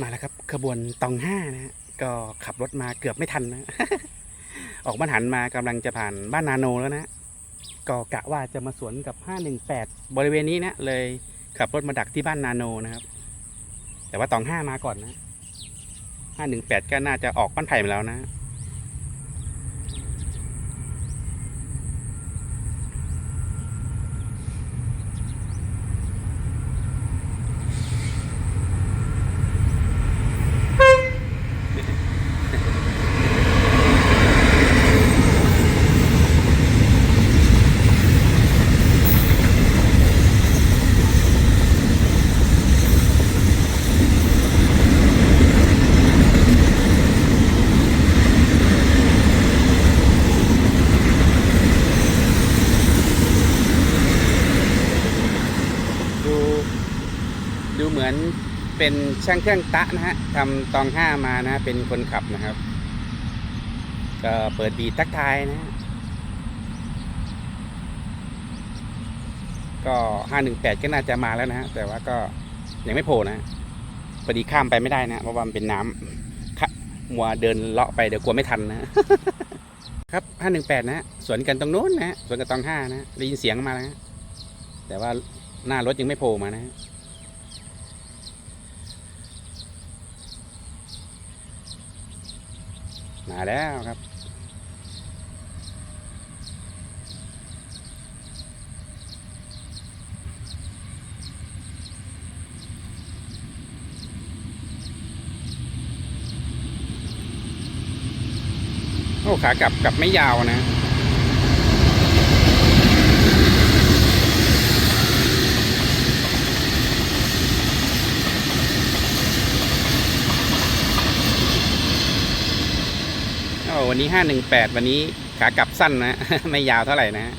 มาแล้วครับขบวนตองห้านะฮะก็ขับรถมาเกือบไม่ทันนะ ออกบ้านหันมากำลังจะผ่านบ้านนาโนแล้วนะ ก็กะว่าจะมาสวนกับ 518 บริเวณนี้นะ เลยขับรถมาดักที่บ้านนาโนนะครับ แต่ว่าตองห้ามาก่อนนะ 518 ก็น่าจะออกบ้านไผ่มาแล้วนะ ดู ดูเหมือนเป็นช่างเครื่องตะนะฮะทำตองห้ามานะ เป็นคนขับนะครับ ก็เปิดบีททักทายนะ ก็ห้าหนึ่งแปดก็น่าจะมาแล้วนะฮะ แต่ว่าก็ยังไม่โผล่นะพอดีข้ามไปไม่ได้นะเพราะว่ามันเป็นน้ำค่ะมัวเดินเลาะไปเดี๋ยวกลัวไม่ทันนะครับห้าหนึ่งแปดนะสวนกันตรงโน้นนะสวนกันตองห้านะได้ยินเสียงมาแล้วฮะแต่ว่าหน้ารถยังไม่โผล่มานะฮะ มาแล้วครับ โอ้ขากลับกลับไม่ยาวนะ โอ้ วันนี้ห้าหนึ่งแปดวันนี้ขากลับสั้นนะ ไม่ยาวเท่าไหร่นะฮะ